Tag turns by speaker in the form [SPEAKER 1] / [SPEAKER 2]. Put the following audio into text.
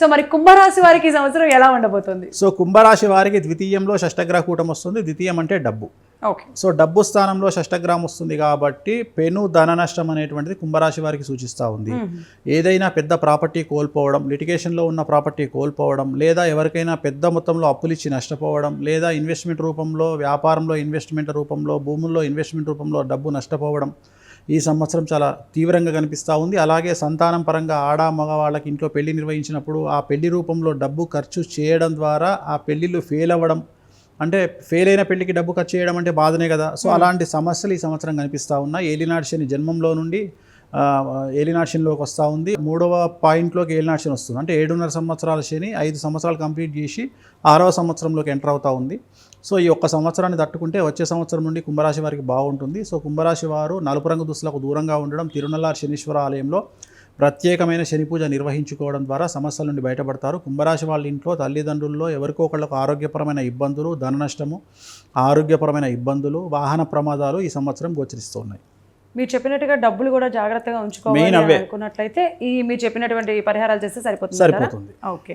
[SPEAKER 1] So మరి కుంభరాశి వారికి ఈ సంవత్సరం ఎలా ఉండబోతుంది?
[SPEAKER 2] సో కుంభరాశి వారికి ద్వితీయంలో షష్టగ్రహ కూటం వస్తుంది. ద్వితీయం అంటే డబ్బు.
[SPEAKER 1] ఓకే.
[SPEAKER 2] సో డబ్బు స్థానంలో షష్టగ్రహం వస్తుంది కాబట్టి పెను ధన నష్టం అనేటువంటిది కుంభరాశి వారికి సూచిస్తూ ఉంది. ఏదైనా పెద్ద ప్రాపర్టీ కోల్పోవడం లిటిగేషన్లో ఉన్న ప్రాపర్టీ కోల్పోవడం లేదా ఎవరికైనా పెద్ద మొత్తంలో అప్పులు ఇచ్చి నష్టపోవడం లేదా ఇన్వెస్ట్మెంట్ రూపంలో వ్యాపారంలో ఇన్వెస్ట్మెంట్ రూపంలో భూముల్లో ఇన్వెస్ట్మెంట్ రూపంలో డబ్బు నష్టపోవడం ఈ సంవత్సరం చాలా తీవ్రంగా కనిపిస్తూ ఉంది. అలాగే సంతానం పరంగా ఆడ మగ వాళ్ళకి ఇంట్లో పెళ్ళి నిర్వహించినప్పుడు ఆ పెళ్ళి రూపంలో డబ్బు ఖర్చు చేయడం ద్వారా ఆ పెళ్ళిళ్ళు ఫెయిల్ అవ్వడం అంటే ఫెయిల్ అయిన పెళ్ళికి డబ్బు ఖర్చు చేయడం అంటే బాధనే కదా. సో అలాంటి సమస్యలు ఈ సంవత్సరం కనిపిస్తూ ఉన్నాయి. ఏలినాడు శని జన్మంలో నుండి ఆ, వస్తూ ఉంది. మూడవ పాయింట్లోకి ఏలినాడు వస్తుంది. అంటే ఏడున్నర సంవత్సరాల శని ఐదు సంవత్సరాలు కంప్లీట్ చేసి ఆరవ సంవత్సరంలోకి ఎంటర్ అవుతూ ఉంది. సో ఈ ఒక్క సంవత్సరాన్ని తట్టుకుంటే వచ్చే సంవత్సరం నుండి కుంభరాశి వారికి బాగుంటుంది. సో కుంభరాశి వారు నలుపు రంగు దుస్తులకు దూరంగా ఉండడం తిరునల్లార్ శనీశ్వర ఆలయంలో ప్రత్యేకమైన శని పూజ నిర్వహించుకోవడం ద్వారా సమస్యల నుండి బయటపడతారు. కుంభరాశి వాళ్ళ ఇంట్లో తల్లిదండ్రుల్లో ఎవరికో ఒకళ్ళకు ఆరోగ్యపరమైన ఇబ్బందులు ధన నష్టము ఆరోగ్యపరమైన ఇబ్బందులు వాహన ప్రమాదాలు ఈ సంవత్సరం గోచరిస్తున్నాయి
[SPEAKER 1] మీరు చెప్పినట్టుగా డబ్బులు కూడా జాగ్రత్తగా ఉంచుకోవాలి. అనుకున్నట్లయితే ఈ మీరు చెప్పినటువంటి పరిహారాలు చేస్తే సరిపోతుంది
[SPEAKER 2] సరిపోతుంది.
[SPEAKER 1] ఓకే.